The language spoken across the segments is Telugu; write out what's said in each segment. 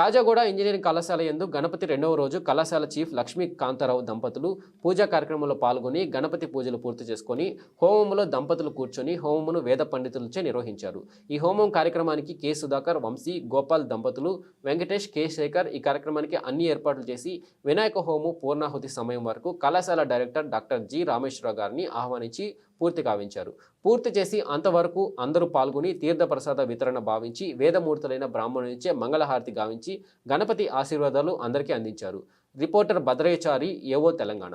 కాజాగూడ ఇంజనీరింగ్ కళాశాల యందు గణపతి రెండవ రోజు కళాశాల చీఫ్ లక్ష్మీ కాంతారావు దంపతులు పూజా కార్యక్రమంలో పాల్గొని గణపతి పూజలు పూర్తి చేసుకొని హోమంలో దంపతులు కూర్చొని హోమమును వేద పండితులచే నిర్వహించారు. ఈ హోమం కార్యక్రమానికి కె. సుధాకర్ వంశీ గోపాల్ దంపతులు వెంకటేష్ కె. శేఖర్ ఈ కార్యక్రమానికి అన్ని ఏర్పాట్లు చేసి వినాయక హోము పూర్ణాహుతి సమయం వరకు కళాశాల డైరెక్టర్ డాక్టర్ జి. రామేశ్వరరావు గారిని ఆహ్వానించి పూర్తి కావించారు. పూర్తి చేసి అంతవరకు అందరూ పాల్గొని తీర్థప్రసాద వితరణ భావించి వేదమూర్తులైన బ్రాహ్మణునిచే మంగళహారతి గావించి గణపతి ఆశీర్వాదాలు అందరికీ అందించారు. రిపోర్టర్ భద్రయచారి ఏవో తెలంగాణ.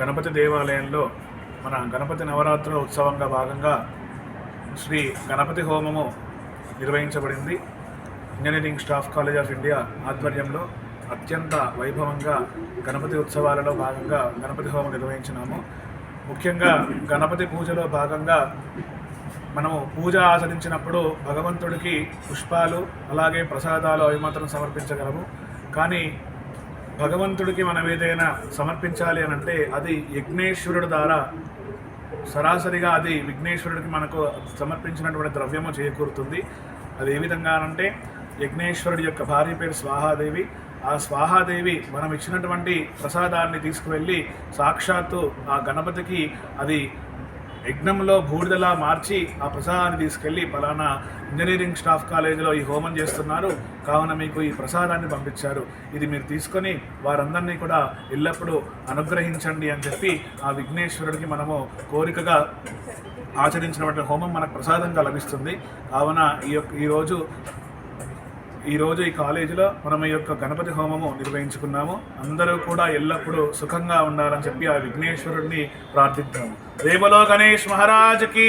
గణపతి దేవాలయంలో మన గణపతి నవరాత్రుల ఉత్సవంగా భాగంగా శ్రీ గణపతి హోమము నిర్వహించబడింది. Engineering staff college of India ఆధ్వర్యంలో అత్యంత వైభవంగా గణపతి ఉత్సవాలలో భాగంగా గణపతి హోమం నిర్వహించినాము. ముఖ్యంగా గణపతి పూజలో భాగంగా మనము పూజ ఆచరించినప్పుడు భగవంతుడికి పుష్పాలు అలాగే ప్రసాదాలు అవి మాత్రం సమర్పించగలము. కానీ భగవంతుడికి మనం ఏదైనా సమర్పించాలి అని అంటే అది యజ్ఞేశ్వరుడు ద్వారా సరాసరిగా అది విఘ్నేశ్వరుడికి మనకు సమర్పించినటువంటి ద్రవ్యము చేకూరుతుంది. అది ఏ విధంగా అంటే యజ్ఞేశ్వరుడి యొక్క భార్య పేరు స్వాహాదేవి. ఆ స్వాహాదేవి మనం ఇచ్చినటువంటి ప్రసాదాన్ని తీసుకువెళ్ళి సాక్షాత్తు ఆ గణపతికి అది యజ్ఞంలో బూడిదలా మార్చి ఆ ప్రసాదాన్ని తీసుకెళ్ళి పలానా ఇంజనీరింగ్ స్టాఫ్ కాలేజీలో ఈ హోమం చేస్తున్నారు. కావున మీకు ఈ ప్రసాదాన్ని పంపించారు. ఇది మీరు తీసుకొని వారందరినీ కూడా ఎల్లప్పుడూ అనుగ్రహించండి అని చెప్పి ఆ విఘ్నేశ్వరుడికి మనము కోరికగా ఆచరించినటువంటి హోమం మనకు ప్రసాదంగా లభిస్తుంది. కావున ఈ యొక్క ఈరోజు ఈరోజు ఈ కాలేజీలో మనం ఈ యొక్క గణపతి హోమము నిర్వహించుకున్నాము. అందరూ కూడా ఎల్లప్పుడూ సుఖంగా ఉండాలని చెప్పి ఆ విఘ్నేశ్వరుడిని ప్రార్థిద్దాము. రేమలో గణేష్ మహారాజ్కి